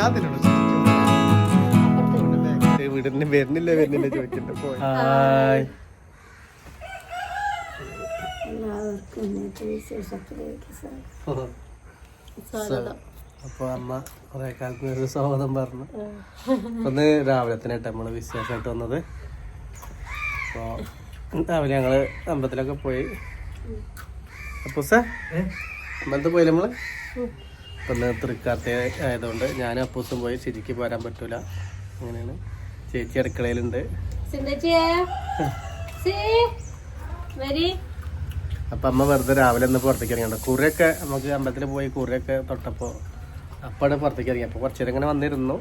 ഞാൻ തന്നെയാണ് വീടിന് വരുന്നില്ല വരുന്നില്ല ചോദിച്ചിട്ട് പോയി. അപ്പൊ അമ്മ കുറെ കാലത്തിന് ഒരു സ്വാഗതം പറഞ്ഞു. ഒന്ന് രാവിലെ തന്നെ നമ്മൾ വിശേഷമായിട്ട് വന്നത്. അപ്പൊ രാവിലെ ഞങ്ങൾ അമ്പലത്തിലൊക്കെ പോയി. അപ്പൊ സാർ അമ്പലത്തിൽ പോയില്ല നമ്മൾ? ഇന്ന് തൃക്കാർത്തി ആയതുകൊണ്ട് ഞാൻ അപ്പൂസും പോയി ശരിക്ക് പോരാൻ പറ്റൂല. അങ്ങനെയാണ് ചേച്ചി അടുക്കളയിലുണ്ട്. അപ്പൊ അമ്മ വെറുതെ രാവിലെ ഒന്ന് പുറത്തേക്ക് ഇറങ്ങിയുണ്ട് കുറിയൊക്കെ നമുക്ക് അമ്പലത്തിൽ പോയി കുറിയൊക്കെ തൊട്ടപ്പോ അപ്പാണ് പുറത്തേക്ക് ഇറങ്ങി അപ്പൊ കുറച്ചേരം ഇങ്ങനെ വന്നിരുന്നു.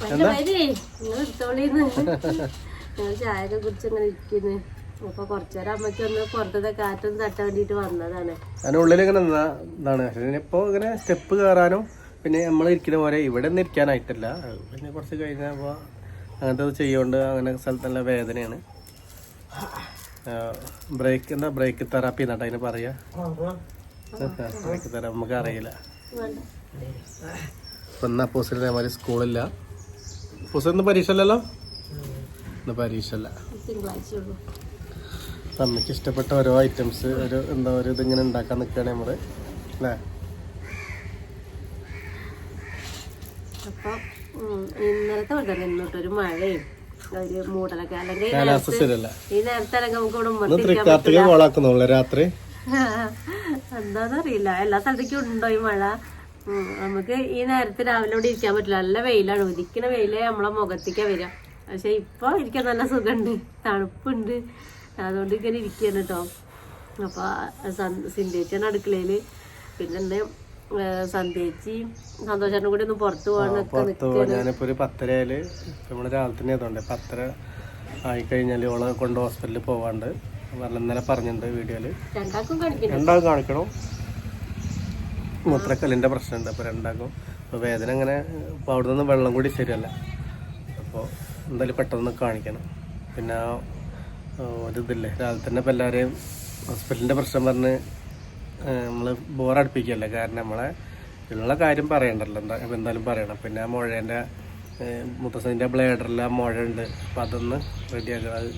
ചായ വരി. നിങ്ങൾ എടുത്തോളീന്ന്. ഞങ്ങൾ ചായയൊക്കെ കുടിച്ച് ഇങ്ങനെ ഇരിക്കുന്നു. അപ്പൊ കുറച്ചേരം അമ്മയ്ക്ക് ഒന്ന് പുറത്തത്തെ കാറ്റൊന്ന് തട്ടാൻ വേണ്ടിട്ട് വന്നതാണ്. അതിനുള്ളിൽ ഇങ്ങനെ ഇതാണ്. ഇപ്പൊ ഇങ്ങനെ സ്റ്റെപ്പ് കയറാനും പിന്നെ നമ്മൾ ഇരിക്കുന്ന പോലെ ഇവിടെ നിന്ന് ഇരിക്കാനായിട്ടില്ല. പിന്നെ കുറച്ച് കഴിഞ്ഞപ്പോൾ അങ്ങനത്തെ ചെയ്യുകൊണ്ട് അങ്ങനെ സ്ഥലത്തുള്ള വേദനയാണ്. ബ്രേക്ക് എന്താ? ബ്രേക്ക് തെറാപ്പി എന്നിട്ട് അതിന് പറയാ. ബ്രേക്ക് തെറാപ്പി നമുക്ക് അറിയില്ല ഇന്ന് അപ്പോസിൽ ഇതേമാതിരി സ്കൂളില്ല. ഇന്ന് പരീക്ഷ അല്ലല്ലോ? ഇന്ന് പരീക്ഷ അല്ല. തിങ്കളാഴ്ച അമ്മയ്ക്ക് ഇഷ്ടപ്പെട്ട ഓരോ ഐറ്റംസ് ഒരു എന്താ ഒരു ഇതിങ്ങനെ ഉണ്ടാക്കാൻ നിൽക്കുകയാണ് നമ്മൾ അല്ലേ? അപ്പൊ ഇന്നലത്തെ പോലെ തന്നെ ഇന്നോട്ടൊരു മഴയും ഒരു മൂടലൊക്കെ. അല്ലെങ്കിൽ ഈ നേരത്ത് നമുക്ക് ഇവിടെ രാത്രി. എന്താന്നറിയില്ല എല്ലാ സ്ഥലത്തേക്കും ഉണ്ടോ ഈ മഴ? നമുക്ക് ഈ നേരത്തെ രാവിലെ ഇവിടെ ഇരിക്കാൻ പറ്റില്ല. നല്ല വെയിലാണ്. ഉദിക്കണ വെയിലേ നമ്മളെ മുഖത്തേക്കാ വരിക. പക്ഷെ ഇപ്പൊ ഇരിക്കാൻ നല്ല സുഖമുണ്ട്. തണുപ്പുണ്ട്. അതുകൊണ്ട് ഇങ്ങനെ ഇരിക്കുകയാണ് കേട്ടോ. അപ്പോൾ സിന്ധേച്ചിയാണ് അടുക്കളയിൽ. പിന്നെ എന്റെ സന്ധ്യേച്ചി സന്തോഷാനും കൂടി ഒന്ന് പുറത്തു പോവാൻ ഞാനിപ്പോ ഒരു പത്തരയിൽ നമ്മൾ രാവിലെ തന്നെ ആയതുകൊണ്ട് പത്തര ആയി കഴിഞ്ഞാൽ ഓളെ കൊണ്ട് ഹോസ്പിറ്റലിൽ പോവാണ്ട്. പറഞ്ഞ ഇന്നലെ പറഞ്ഞിട്ടുണ്ട് വീഡിയോയിൽ. രണ്ടാക്കും കാണിക്കണം. മൂത്രക്കല്ലിന്റെ പ്രശ്നമുണ്ട് അപ്പൊ രണ്ടാക്കും അപ്പൊ വേദന അങ്ങനെ അവിടെ നിന്ന് വെള്ളം കൂടി ശരിയല്ല. അപ്പോൾ എന്തായാലും പെട്ടെന്ന് കാണിക്കണം. പിന്നെ ആ, രാവിലെ തന്നെ ഇപ്പം എല്ലാവരെയും ഹോസ്പിറ്റലിന്റെ പ്രശ്നം പറഞ്ഞ് നമ്മൾ ബോറടിപ്പിക്കുകയല്ലേ? കാരണം നമ്മളെ ഉള്ള കാര്യം പറയണ്ടല്ലോ. എന്താ എന്തായാലും പറയണം. പിന്നെ ആ മുഴേന്റെ മുത്തശ്ശന്റെ ബ്ലേഡറിൽ ആ മുഴ ഉണ്ട്. അപ്പം അതൊന്ന് റെഡിയാക്കണം അത്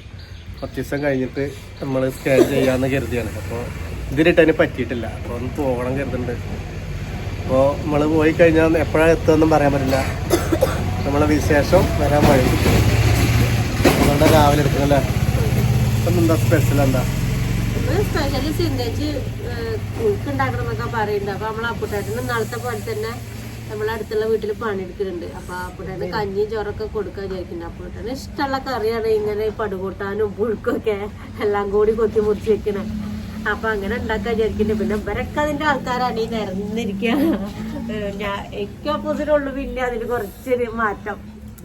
കുറച്ച് ദിവസം കഴിഞ്ഞിട്ട് നമ്മൾ സ്കാൻ ചെയ്യാമെന്ന് കരുതിയാണ്. അപ്പോൾ ഇതിലിട്ട് അതിന് പറ്റിയിട്ടില്ല. അപ്പോൾ ഒന്ന് പോകണം കരുതുന്നുണ്ട് അപ്പോൾ നമ്മൾ പോയി കഴിഞ്ഞാൽ എപ്പോഴാണ് എത്തുമെന്നും പറയാൻ പറ്റില്ല. നമ്മളെ വിശേഷം വരാൻ വഴി നമ്മളുടെ രാവിലെ എടുക്കണല്ലേ എന്താ സ്പെഷ്യൽ എന്താ സ്പെഷ്യലി സിന്ധ്യച്ച് കുഴുക്കുണ്ടാക്കണമെന്നൊക്കെ പറയുന്നുണ്ട്. അപ്പൊ നമ്മളെ അപ്പുട്ടേട്ടന് നാളത്തെ പോലെ തന്നെ നമ്മളെ അടുത്തുള്ള വീട്ടിൽ പണിയെടുക്കുന്നുണ്ട്. അപ്പൊ അപ്പുട്ടേട്ടന് കഞ്ഞി ചോറൊക്കെ കൊടുക്കാൻ വിചാരിക്കുന്നുണ്ട്. അപ്പുട്ടേട്ടന് ഇഷ്ടമുള്ള കറിയാണ് ഇങ്ങനെ പടുകൂട്ടാനും പുഴുക്കൊക്കെ എല്ലാം കൂടി കൊത്തി മുറിച്ച് വെക്കണേ. അപ്പൊ അങ്ങനെ ഉണ്ടാക്കാൻ വിചാരിക്കുന്നുണ്ട്. പിന്നെ ഇവരൊക്കെ അതിന്റെ ആൾക്കാരാണ്. ഈ നിരന്നിരിക്കുക ഞാൻ എനിക്ക് ഓപ്പോസിറ്റ് ഉള്ളു. പിന്നെ അതിന് കുറച്ചൊരു മാറ്റം.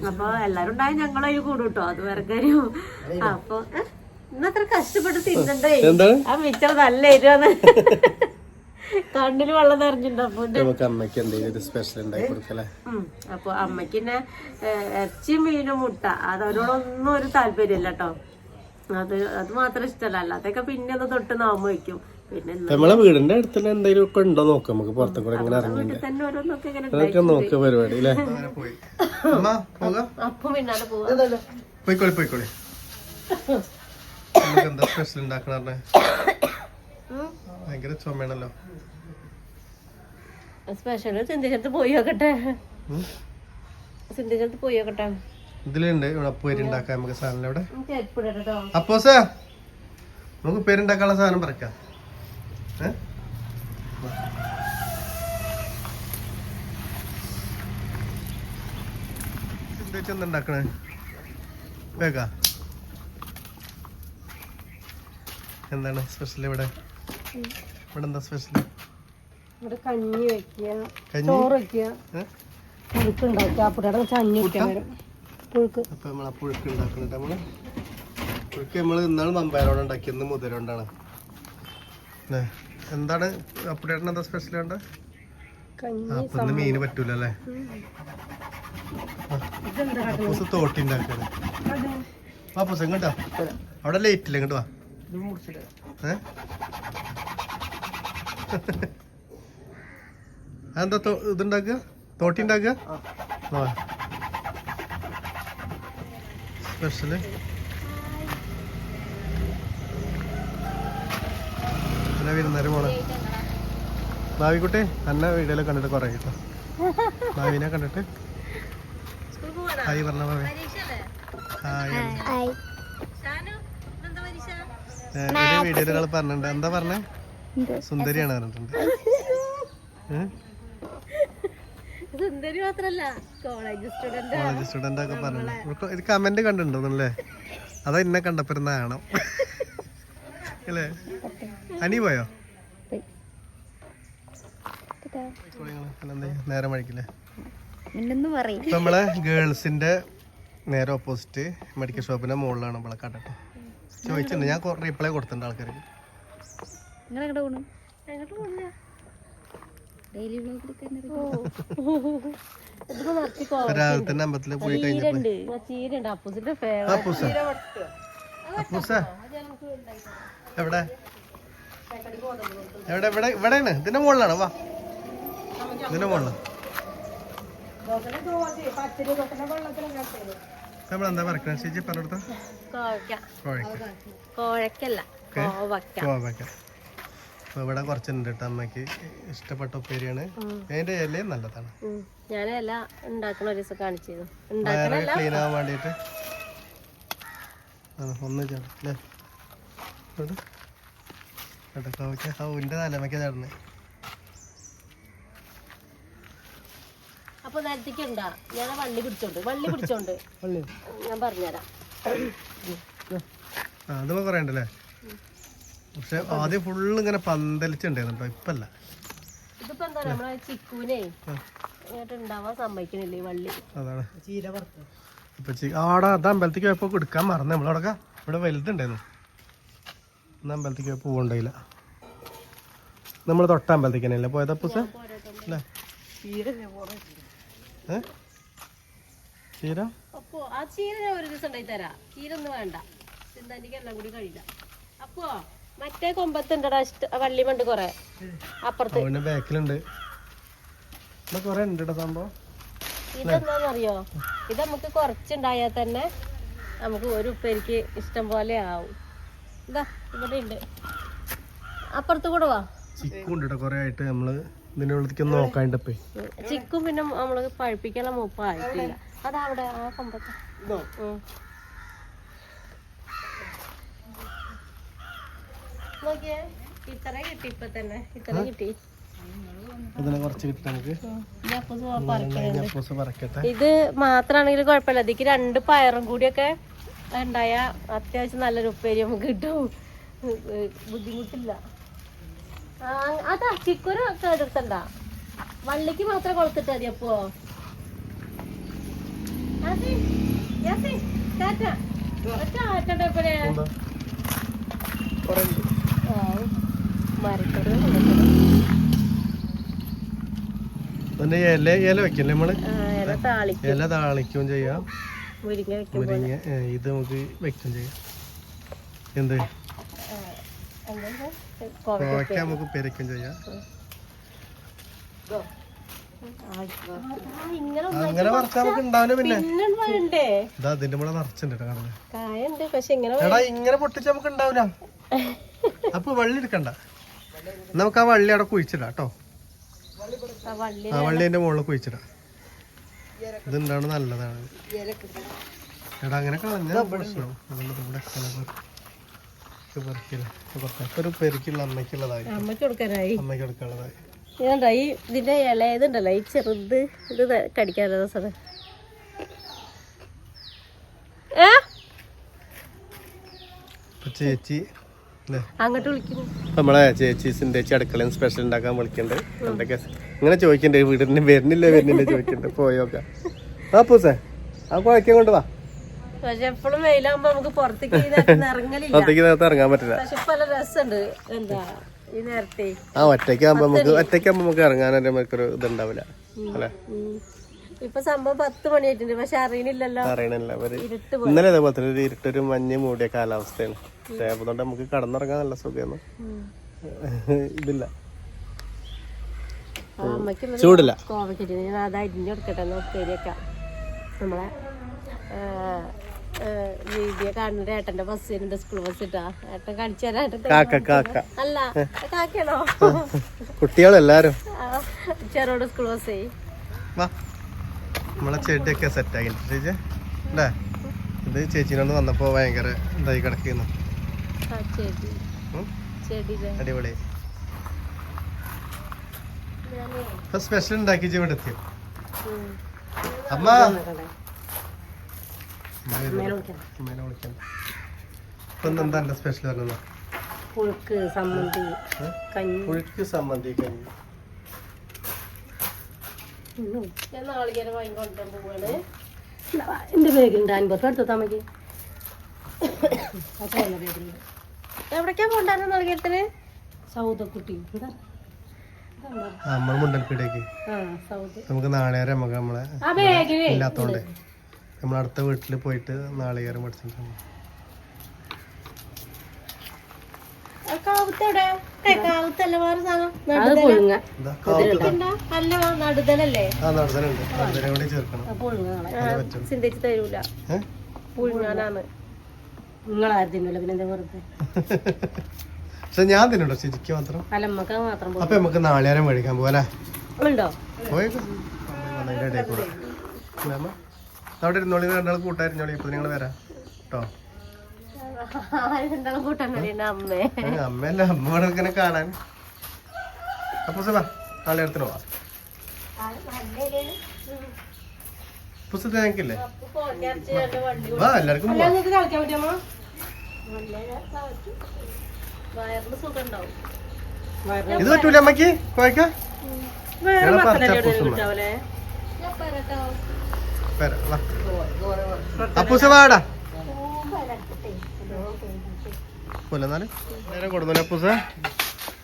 അപ്പൊ എല്ലാരും ഉണ്ടായ ഞങ്ങൾ അതിൽ കൂടും കേട്ടോ അത് വേറെ കാര്യം. അപ്പൊ ഇന്നത്ര കഷ്ടപ്പെട്ട് തിന്നണ്ടേ? ആ മിച്ചർ നല്ല എരിവാണ്. കണ്ണിൽ വെള്ളം നിറഞ്ഞിട്ടുണ്ടോ നമുക്ക് അമ്മയ്ക്ക് എന്തെങ്കിലും ഒരു സ്പെഷ്യൽ ഉണ്ടാക്കി കൊടുക്കല്ലേ? അപ്പൊ അമ്മയ്ക്ക് തന്നെ ഇറച്ചി മീനും മുട്ട. അത് അവരോടൊന്നും ഒരു താല്പര്യമില്ല കേട്ടോ അത് അത് മാത്രം ഇഷ്ടമല്ല. അല്ലാതൊക്കെ പിന്നെ ഒന്ന് തൊട്ട് നാമ വെക്കും. പിന്നെ നമ്മളെ വീടിന്റെ അടുത്തുള്ള എന്തെങ്കിലും ഒക്കെ ഉണ്ടോ നോക്കാം. നമുക്ക് പുറത്തു കൂടെ ഇങ്ങനെ ഇറങ്ങിണ്ട് നോക്കുക പരിപാടി അല്ലേ? പോയി. പോയിക്കോളെ പോയിക്കോളെ അപ്പം പോയിക്കോളി. എന്താ സ്പെഷ്യൽ ഉണ്ടാക്കണ ഭയങ്കര ചുമയാണല്ലോ. സ്പെഷ്യൽ സിന്ധിച്ചത്ത് പോയി നോക്കട്ടെ. ഉം. പോയി നോക്കട്ടെ. ഇതിലുണ്ട്. ഇവിടെ നമുക്ക് സാധനം ഇവിടെ. അപ്പോ സാർ നമുക്ക് പേരുണ്ടാക്കാനുള്ള സാധനം പറിക്കാം. എന്താ ഉണ്ടാക്കണേ? വേഗാ. എന്താണ് സ്പെഷ്യൽ ഇവിടെ? ഇവിടെ എന്താ സ്പെഷ്യൽ ഇവിടെ കഞ്ഞി വെക്കുക ചോറ് വെക്കുക. പുഴുക്ക് ഉണ്ടാക്കുക അപ്പുറം കഞ്ഞി വെക്കാൻ വരും. പുഴുക്ക്. അപ്പൊ നമ്മളെ പുഴുക്ക് ഉണ്ടാക്കുന്നുണ്ട് നമ്മൾ. പുഴുക്ക് നമ്മൾ ഇന്നാണ് മമ്പയറോടെ മുതല കൊണ്ടാണ് എന്താണ്? അപ്പുടേട്ടൻ എന്താ സ്പെഷ്യൽ കഞ്ഞി അപ്പൊ ഇന്ന് മീന് പറ്റൂല അല്ലേ? അപ്പൂസ് തോട്ടി ഉണ്ടാക്കാണ്. അപ്പൂസ് എങ്ങോട്ടാ അവിടെ ലേറ്റില്ല ഇങ്ങോട്ട് വാ. അതെന്താ ഇതുണ്ടാക്കുക? തോട്ടി ഉണ്ടാക്കുക ആ. സ്പെഷ്യൽ പിന്നെ വരുന്നേരം പോണേ? ഭാവിക്കുട്ടി അന്ന വീഡിയോയിൽ കണ്ടിട്ട് കുറേ കേട്ടോ. ഭാവിനെ കണ്ടിട്ട്. ഹായ് പറഞ്ഞ ഭാവി. ഹായ്. ഒരു വീഡിയോയിൽ ഒരാൾ പറഞ്ഞിട്ടുണ്ട്. എന്താ പറഞ്ഞേ? സുന്ദരിയാണ് പറഞ്ഞിട്ടുണ്ട്. സുന്ദരി മാത്രല്ല കോളേജ് സ്റ്റുഡന്റ് കോളേജ് സ്റ്റുഡന്റ് ഒക്കെ പറഞ്ഞു ഇത് കമന്റ് കണ്ടിട്ടുണ്ടോന്നല്ലേ? അതാ ഇന്നെ കണ്ടപ്പോരുന്നാണോ അല്ലേ? അനി പോയോ? നേരെ ഇപ്പൊ നമ്മളെ ഗേൾസിന്റെ നേരെ ഓപ്പോസിറ്റ് മെഡിക്കൽ ഷോപ്പിന്റെ മുകളിലാണ് നമ്മളെ കണ്ടോ ചോദിച്ചിട്ടുണ്ട്. ഞാൻ റീപ്ലൈ കൊടുത്തിട്ടുണ്ട് ആൾക്കാർക്ക്. നിങ്ങൾ എവിടെ പോണു പോണില്ല. ഡെയിലി രാവിലെ തന്നെ പോയി എവിടെ? എവിടെ ഇവിടെ ഇവിടെയാണ്. ഇതിന്റെ മുകളിലാണ്. വാ. ഇതിന്റെ മുകളിലാണ് നമ്മളെന്താ പറക്കണം ചേച്ചി പറഞ്ഞെടുത്ത? കോഴക്ക കോഴക്ക കോഴക്കല്ല കോവക്ക ഇവിടെ കുറച്ചുണ്ട് കേട്ടോ അമ്മയ്ക്ക് ഇഷ്ടപ്പെട്ട ഉപ്പേരിയാണ്. അതിന്റെ ഇലയും നല്ലതാണ്. ഞാൻ ഞാനെല്ലാം ഉണ്ടാക്കണ ഒരു ദിവസം കാണിച്ചിരുന്നു. ക്ലീൻ ആവാൻ വേണ്ടിയിട്ട്. ഒന്ന് ചേട്ടാ അല്ലേ കേട്ടോ കോവയ്ക്ക. ആ ഉന്റെ തലമയ്ക്ക ചേട്ടന് അപ്പൊ നേരത്തേക്ക് ഉണ്ടാ. ഞാൻ വള്ളി പിടിച്ചോണ്ട് വള്ളി പിടിച്ചോണ്ട്. ഞാൻ പറഞ്ഞുതരാം. അത് കുറേ ഉണ്ടല്ലേ പക്ഷെ ആദ്യം ഫുള്ള് ഇങ്ങനെ പന്തലിച്ചുണ്ടായിരുന്നു ഇപ്പല്ല. ഇതിപ്പോ എന്താ നമ്മളെ ചിക്കുവിനെ ഇങ്ങോട്ട് ഉണ്ടാവാൻ സമ്മതിക്കണില്ലേ ഈ വള്ളി? അതാണ്. ഇപ്പൊ ചി- ആടാ അത് അമ്പലത്തേക്ക് പോയപ്പോ കൊടുക്കാൻ മറന്നു. നമ്മളവിടെ ഇവിടെ വലുതുണ്ടായിരുന്നു. ഇന്ന് അമ്പലത്തേക്ക് പോയപ്പോ പൂവുണ്ടായില്ല. നമ്മൾ തൊട്ട അമ്പലത്തേക്ക് തന്നെയല്ലേ പോയതാ അപ്പൂസ? അല്ലേ? ചീര? അപ്പോ ആ ചീര ഞാൻ ഒരു ദിവസം ഉണ്ടായി തരാം ചീര ഒന്നും വേണ്ട ചിന്താനിക്ക് എല്ലാം കൂടി കഴിയില്ല. അപ്പോ മറ്റേ കൊമ്പത്തുണ്ടടാ ഇഷ്ട വള്ളിമുണ്ട് കൊറേ. അപ്പുറത്ത്. അവന്റെ ബാക്കിലുണ്ട്. കൊറേ ഉണ്ട് സംഭവം. ഇതെന്താന്നറിയോ? ഇത് നമുക്ക് കുറച്ചുണ്ടായാൽ തന്നെ നമുക്ക് ഒരു ഉപ്പേരിക്ക് ഇഷ്ടം പോലെ ആവും. ഇതാ ഇവിടെ ഉണ്ട് അപ്പുറത്ത് കൂടെ വാ. ചിക്കുണ്ട് കേട്ടോ കൊറേ ആയിട്ട് നമ്മൾ നോക്കാണ്ടപ്പേ. ചിക്കും പിന്നെ നമ്മൾ മൂപ്പ ആയിട്ടില്ല അതവിടെ ആ കൊമ്പത്ത്. ഉം. നോക്കിയേ. ഇത്ര കിട്ടി ഇപ്പൊ തന്നെ. ഇത്ര കിട്ടി. അതിനെ കുറച്ച് കിട്ടി നമുക്ക്. ഇത് മാത്രാണെങ്കിലും പറിക്കുന്നുണ്ട് ഇത് മാത്രാണെങ്കിൽ കുഴപ്പമില്ല. ഇതിക്ക് രണ്ട് പയറും കൂടിയൊക്കെ ഉണ്ടായ അത്യാവശ്യം നല്ലൊരു ഉപ്പേരി നമുക്ക് കിട്ടും. ബുദ്ധിമുട്ടില്ല. അതാ ചിക്കുരു ഒക്കെ എടുത്തണ്ട വള്ളിക്ക് മാത്രം കൊളുത്തിട്ടാ മതി അപ്പോ. ഇല ഇല വെക്കല്ലേ നമ്മൾ? ഇല താളിക്കും. ചെയ്യാം. മുരിങ്ങ ഇത് നമുക്ക് വെക്കും ചെയ്യാം. എന്ത്? കോവയ്ക്ക നമുക്ക് ചെയ്യാം. അങ്ങനെ അതിന്റെ മുള നിറച്ചിട്ടുണ്ട് ഇങ്ങനെ പൊട്ടിച്ച് നമുക്ക് ഉണ്ടാവില്ല. അപ്പൊ വള്ളി എടുക്കണ്ട. നമുക്ക് ആ വള്ളി അവിടെ കുഴിച്ചിടാം കേട്ടോ. ആ വള്ളി ആ മുകളിൽ കുഴിച്ചിടാം. ഇതുണ്ടാണ് നല്ലതാണ്. എടാ അങ്ങനെ കളഞ്ഞ പ്രശ്നം അതുകൊണ്ട് ഇവിടെ ഇത് പറിക്കില്ല പെരുക്കുള്ള അമ്മയ്ക്കുള്ളതായി അമ്മയ്ക്ക് കൊടുക്കാനായി. അമ്മയ്ക്ക് എടുക്കാനുള്ളതായി ഇതുണ്ടോ ഈ ഇതിന്റെ ഇളയതുണ്ടല്ലോ ഈ ചെറുത് ഇത് കടിക്കാനുള്ള രസമാണ് ചേച്ചി അങ്ങോട്ട് വിളിക്കുന്നു. നമ്മളെ ചേച്ചി സിന്തേച്ചി അടുക്കളയും സ്പെഷ്യൽ ഉണ്ടാക്കാൻ വിളിക്കണ്ട് എന്തൊക്കെ? ഇങ്ങനെ ചോദിക്കണ്ടേ വീടിന് വരുന്നില്ല വരുന്നില്ല ചോദിക്കണ്ടേ പോയോക്ക ആ പൂസേ. ആ കുഴക്കാൻ കൊണ്ട് വാ. പക്ഷെ എപ്പോഴും വെയിലാകുമ്പോ നമുക്ക് പുറത്തേക്ക് ഇറങ്ങലില്ല. നേരത്തെ ഇറങ്ങാൻ പറ്റില്ല. പക്ഷെ പല രസമുണ്ട്. എന്താ ഈ നേരത്തെ ആ ഒറ്റയ്ക്കാകുമ്പോ നമുക്ക് ഒറ്റയ്ക്കാകുമ്പോ നമുക്ക് ഇറങ്ങാനൊരു നമുക്കൊരു ഇതുണ്ടാവില്ല. അല്ലെ? ഉം. ഇപ്പൊ സംഭവം പത്ത് മണിയായിട്ടുണ്ട്. പക്ഷെ അറിയണില്ലല്ലോ. അറിയണില്ല. ഇന്നലെ അതേപോലെ തന്നെ ഒരു ഇരുട്ടൊരു മഞ്ഞ് മൂടിയ കാലാവസ്ഥയാണ്. പക്ഷേ അതുകൊണ്ട് നമുക്ക് കടന്നിറങ്ങാൻ നല്ല സുഖമാണ്. ഇതില്ല. ചൂടില്ല. കോവക്കറ്റ് ഞാൻ അത് അരിഞ്ഞെടുക്കട്ടെ ഉപ്പേരിയൊക്കെ. നമ്മളെ വീഡിയോ ഏട്ടന്റെ ബസ് വരുന്നുണ്ട് സ്കൂൾ ബസ് ഇട്ടാ ഏട്ടൻ കാണിച്ചു തരാം അല്ല കാക്കയാണോ? കുട്ടികളെല്ലാരും. ചെറുവിടെ സ്കൂൾ ബസ് നമ്മളെ ചെടിയൊക്കെ സെറ്റ് ആക്കി ചേച്ചി അല്ലേ ഇത് ചേച്ചിനോട് വന്നപ്പോ ഭയങ്കര ഇതായി കിടക്കുന്നു. അടിപൊളി. സ്പെഷ്യൽ ഉണ്ടാക്കി ഇവിടെ എത്തിയോ? അമ്മ. ഇപ്പൊ എന്താ സ്പെഷ്യൽ പറഞ്ഞത് പുഴുക്ക് സമ്മന്തി കഞ്ഞി. പുഴുക്ക് സമ്മന്തി കഞ്ഞി. എന്റെ ബാഗ് ഉണ്ട് പോവാണ്. എന്റെ ബാഗുണ്ട് അൻപത് എടുത്തു തമ്മക്ക് എവിടേക്കാ പോണ്ടായിരുന്നു നാളികേരത്തിന്? സൗദക്കുട്ടി. നമ്മൾ മുണ്ടൽക്കിടേക്ക് നമുക്ക് നാളെ നമ്മളെ ഇല്ലാത്തോണ്ട്. നമ്മൾ അടുത്ത വീട്ടിൽ പോയിട്ട് നാളികേരം പഠിച്ചിട്ടുണ്ട്. ചിന്തിച്ച് തരൂല? പുഴുങ്ങാനാണ്. പക്ഷെ ഞാൻ തിന്നുണ്ടോ ശരിക്ക് മാത്രം. അപ്പൊ നമുക്ക് നാളികേരം മേടിക്കാൻ പോലെ ഉണ്ടോ? പോയേക്കും. അതിന്റെ ഇടയിൽ കൂടെ? അവിടെ ഇരുന്നോളി രണ്ടാൾ കൂട്ടായിരുന്നോളി. ഇപ്പൊ നിങ്ങൾ വരാം. കേട്ടോ അമ്മല്ല അമ്മേ. അമ്മയല്ല അമ്മ ഇവിടെ ഇങ്ങനെ കാണാൻ. അപ്പൊ വാ നാളെ എടുത്തിട്ട് പോവാ. പുസ്തകത്തെ ഞങ്ങൾക്കില്ലേ വാ എല്ലാവർക്കും ഇത് പറ്റൂല അമ്മയ്ക്ക് കോയക്ക അപ്പൂസ വാടാ പോലെ എന്നാൽ നേരം അപ്പൂസ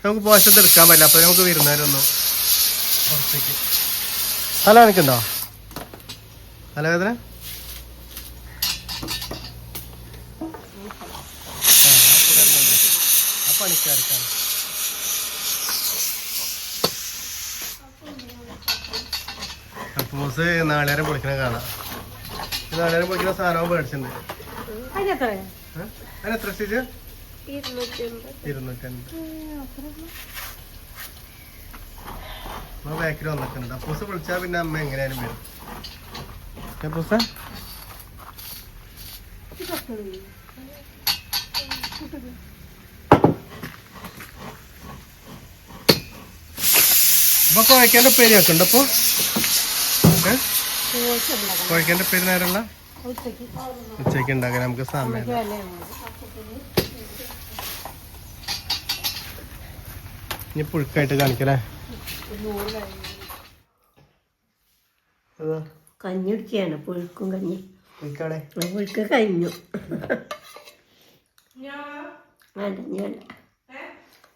നമുക്ക് പോഷത്ത് എടുക്കാൻ പറ്റില്ല അപ്പൊ നമുക്ക് വരുന്നവരൊന്നും പുറത്തേക്ക് തല എനിക്കുണ്ടോ തലവേദന ആ പണിക്കാർക്കാണ് അപ്പൂസ് നാളേരം പൊളിക്കണ കാണാം. നാളേരം പൊളിക്കുന്ന സാധനവും മേടിച്ചിട്ടുണ്ട്. അതിനെത്ര ബാക്കിൽ വന്നിട്ടുണ്ട്. അപ്പൂസ് വിളിച്ചാൽ പിന്നെ അമ്മ എങ്ങനെയാലും വരും. അപ്പൂസ? അപ്പൊ കുഴക്കേണ്ട പേര് വെക്കണ്ട അപ്പൊ ഏ? കുഴക്കേണ്ട പേര് നേരമുള്ള ഉച്ചയ്ക്ക് ഉണ്ടാക്കാൻ നമുക്ക് സമയം. ഇനി പുഴുക്കായിട്ട് കാണിക്കലേ കഞ്ഞി കുടിക്കുകയാണ്. പുഴുക്കും കഞ്ഞി. പുഴുക്ക് കഴിഞ്ഞു. വേണ്ട ഇനി വേണ്ട.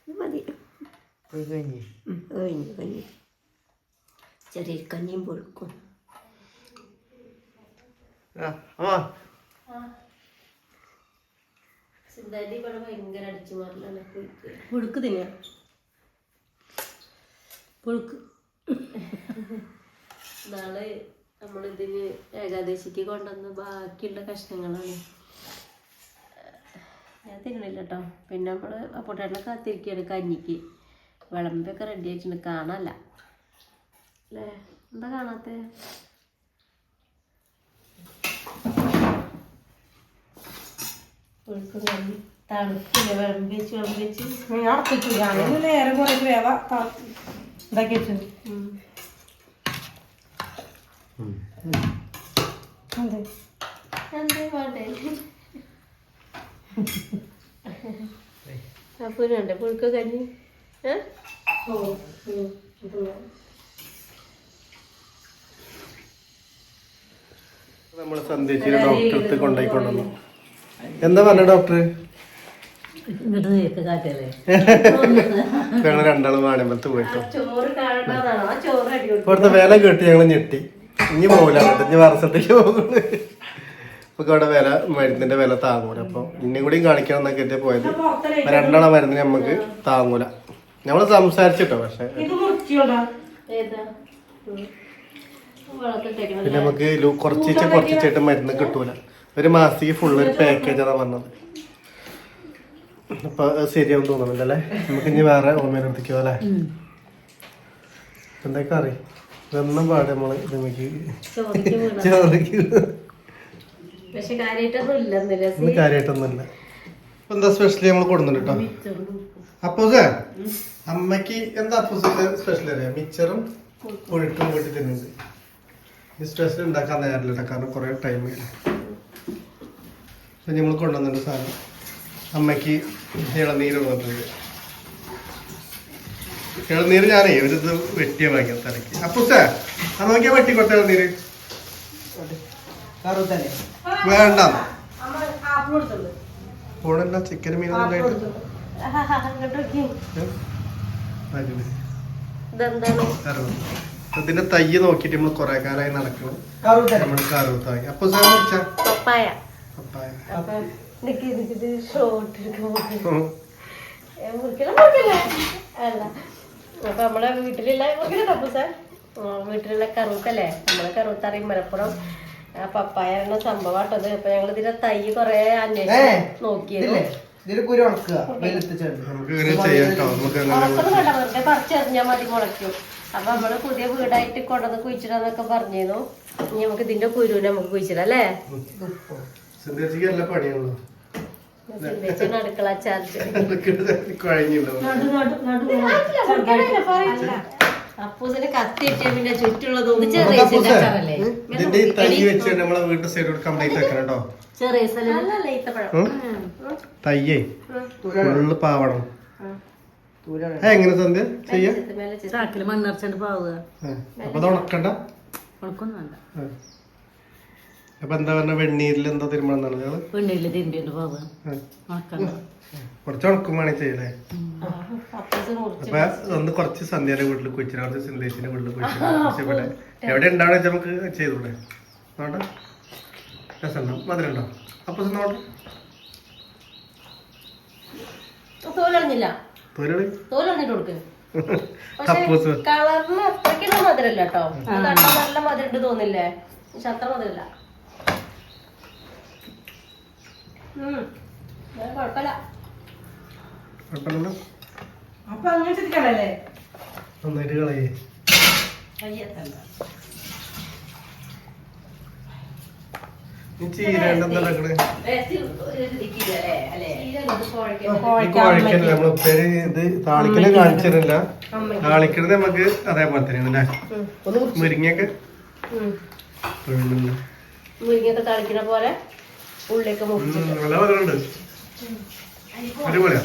ഇത് മതി. കഴിഞ്ഞു. കഞ്ഞി ചെറിയ കഞ്ഞിയും പുഴുക്കും. അമ്മാ. പുഴുക്ക്. തിന്നാ? പുഴുക്ക്. നാളെ നമ്മളിതിന് ഏകാദശിക്ക് കൊണ്ടുവന്ന ബാക്കിയുള്ള കഷ്ണങ്ങളാണ്. ഞാൻ തിന്നണില്ല കേട്ടോ പിന്നെ നമ്മൾ അപ്പോട്ടേട്ടനെ കാത്തിരിക്കുകയാണ് കഞ്ഞിക്ക്. വിളമ്പൊക്കെ റെഡി ആയിട്ടുണ്ട്. കാണാല്ല അല്ലേ? എന്താ കാണാത്തേ? പുഴുക്കും കഞ്ഞി തണുപ്പില്ല വിളമ്പി വെച്ച് വിളമ്പി വെച്ച് നേരെ കുറെ വേവ ഇതാക്കി വെച്ചു. ഉം. അതെ എന്തേ വേണ്ടേ അപ്പൂരുണ്ട് പുഴുക്ക കഞ്ഞി? ഏ? നമ്മൾ സന്ധ്യച്ചിരി ഡോക്ടർ കൊണ്ടുപോയി കൊണ്ടുവന്നു എന്താ പറഞ്ഞ ഡോക്ടർ ഞങ്ങൾ രണ്ടാളും വാണിമ്പലത്ത് പോയിട്ടോ ചോറ് കാണേണ്ടതാണോ ആ ചോറ് അടി കൊടുക്കും ഇവിടുത്തെ വേല കേട്ട് ഞങ്ങൾ ഞെട്ടി ഇനി പോകില്ല അവിടെ ഇനി വർഷത്തേക്ക് പോകുന്നു ഇപ്പൊ അവിടെ വില മരുന്നിന്റെ വില താങ്ങൂല അപ്പൊ ഇന്നും കൂടി കാണിക്കണം എന്നൊക്കെ പോയത് രണ്ടാളെ മരുന്നിന് നമുക്ക് താങ്ങൂല നമ്മൾ സംസാരിച്ചിട്ടോ പക്ഷെ പിന്നെ നമുക്ക് കുറച്ചിട്ട് കുറച്ചിട്ട് മരുന്ന് കിട്ടൂല ഒരു മാസത്തേക്ക് ഫുള്ള് ഒരു പാക്കേജാണ് പറഞ്ഞത് അപ്പൊ ശരിയാവും ശരിയാവും തോന്നുന്നുണ്ടല്ലേ നമുക്ക് ഇനി വേറെ ഓമേനെ എടുത്തിക്കോ അല്ലേ? എന്തൊക്കെ അറിയും? ഇതൊന്നും പാടെ നമ്മൾ നമുക്ക് ഇന്ന് കാര്യമായിട്ടൊന്നുമില്ല. അപ്പൊ എന്താ സ്പെഷ്യലി നമ്മൾ കൊടുക്കുന്നുണ്ട് കേട്ടോ? അപ്പൂസേ അമ്മയ്ക്ക് എന്താ അപ്പോസിന്റെ സ്പെഷ്യൽ അറിയാം? മിച്ചറും പുഴുട്ടും കൂട്ടി തിന്നുന്നത്. ഈ സ്പെഷ്യൽ ഉണ്ടാക്കാൻ കേട്ടോ കാരണം കുറെ ടൈം വരും അപ്പൊ നമ്മൾ കൊണ്ടുവന്നിട്ട് സാധനം. അമ്മയ്ക്ക് ഇളനീര് വന്നിട്ടുണ്ട് ഇളനീര് ഞാനേ ഒരു ഇത് വെട്ടിയ വാങ്ങിയ അപ്പുസേ അത് നോക്കിയാൽ വെട്ടി കൊടുത്ത ഇളനീര്. വേണ്ട. ഫോണല്ല ചിക്കൻ മീൻ ഇതിന്റെ തയ്യ് നോക്കിട്ട് നമ്മൾ കൊറേ കാലമായി നടക്കണം നമ്മൾ കറുത്തായി അപ്പൊ സാർ പപ്പായ. അപ്പൊ നമ്മളെ വീട്ടിലുള്ള വീട്ടിലുള്ള കറുത്തല്ലേ നമ്മളെ കറുത്ത അറിയും മലപ്പുറം ആ പപ്പായ എന്ന സംഭവമാട്ടത് അപ്പൊ ഞങ്ങൾ ഇതിന്റെ തൈ കൊറേ അന്വേഷിച്ചു വെറുതെ പറിച്ചെറിഞ്ഞാൽ മതി മുളയ്ക്കും. അപ്പൊ നമ്മൾ പുതിയ വീടായിട്ട് കൊണ്ടുവന്ന് കുഴിച്ചിടാന്നൊക്കെ പറഞ്ഞിരുന്നു. ഇനി നമുക്ക് ഇതിന്റെ കുരുവിനെ നമുക്ക് കുഴിച്ചിടാം അല്ലേ? സിന്ധിച്ചിക്ക് നല്ല സിന്ധിച്ചാണ് അടുക്കള ചാർജ്. അപ്പൂസിന് കത്തി ഇട്ടിയ പിന്നെ ചുറ്റുള്ളതൊന്നും ചെറിയ ചെറിയ ഇതിന്റെ ഈ തൈ നമ്മളെ വീടിന്റെ സൈഡ് കംപ്ലീറ്റ് ആക്കണം കേട്ടോ. ചെറിയ ഈത്തപ്പഴം തയ്യേ ഫുള്ള് പാവണം എങ്ങനെ സന്ധ്യ? ചെയ്യാ. ചാക്കിൽ പാവുക അപ്പൊ ഉണക്കണ്ട. ഉണക്കൊന്നും വേണ്ട. അപ്പൊ എന്താ പറഞ്ഞ വെണ്ണീരിൽ എന്താ ഞങ്ങൾ പെണ്ണിൽ തിരുമ്പിണ്ട് പാവുക കുറച്ച് ഉണക്കും വേണേ ചെയ്യലേ അപ്പൊ ഒന്ന് കുറച്ച് സന്ധ്യയുടെ വീട്ടിൽ കുച്ചിന് കുറച്ച് സിന്ധേച്ചിന്റെ വീട്ടിൽ കുച്ചിന് എവിടെ ഉണ്ടാവണ വെച്ചാൽ നമുക്ക് ചെയ്തൂടെ? നോട്ടെ രസമുണ്ടോ? മധുരം ഉണ്ടോ അപ്പൊ നോട്ടെ തോലറിഞ്ഞില്ല തോലറിഞ്ഞിട്ട് കളറിന് അത്രയ്ക്കുള്ള മധുരല്ല കേട്ടോ. നല്ല മധുരണ്ട് തോന്നില്ലേ? പക്ഷെ അത്ര മധുരല്ല ഉം. അത് കുഴപ്പമില്ല കുഴപ്പമില്ലല്ലോ അപ്പൊ അങ്ങനെ ചിരിക്കണല്ലേ നന്നായിട്ട് കളയേ. ഈ ചീര എന്താ നടക്കണേ കുഴക്കല്ല. നമ്മൾ ഉപ്പേര് ഇത് താളിക്കൽ കാണിച്ചിട്ടില്ല. താളിക്കണത് നമുക്ക് അതേപോലെ തന്നെയാണ് അല്ലേ മുരിങ്ങയൊക്കെ. മുരിങ്ങയൊക്കെ താളിക്കുന്ന പോലെ? ഉള്ളിയൊക്കെ മുറിച്ച് ഉം, നല്ല മധുരമുണ്ട് അടിപൊളിയാ.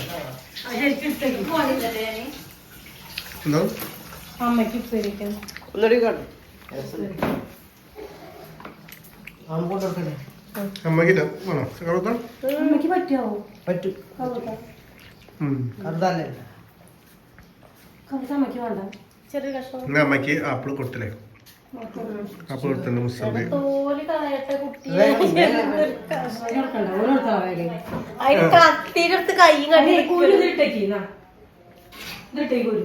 എന്തോ? അമ്മയ്ക്ക് ഉപ്പേരിക്കാൻ. അമ്മക്കില്ല വേണോ? കൊടുക്കാം അമ്മയ്ക്ക് പറ്റാവോ ഉം. കവിത അമ്മയ്ക്ക് വേണ്ട. ചെറിയ കഷ്ണം. എന്നാ അമ്മയ്ക്ക് ആപ്പിൾ കൊടുത്തില്ലേ? ആപ്പിൾ തന്നെ മുസ്സബി തോൽ കളയട്ടെ കുട്ടി കൊടുക്കണ്ട ഓരോരുത്തർ അതിന് കത്തിയിലെടുത്ത് കൈയും കണ്ടി കുരു ഇതിട്ടേക്ക് ഇതിട്ടേക്ക് കുരു.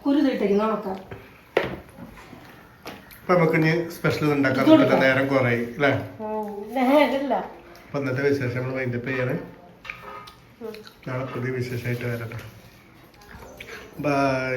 കുരു ഇതിട്ടേക്ക് നോക്കാം അപ്പൊ നമുക്ക് ഇനി സ്പെഷ്യൽ ഉണ്ടാക്കാൻ നേരം കുറേ അല്ലേ? അപ്പൊ ഇന്നത്തെ വിശേഷം നമ്മൾ വൈൻഡപ്പ് ചെയ്യാണ്. നാളെ പുതിയ വിശേഷമായിട്ട് വരട്ടെ. ബൈ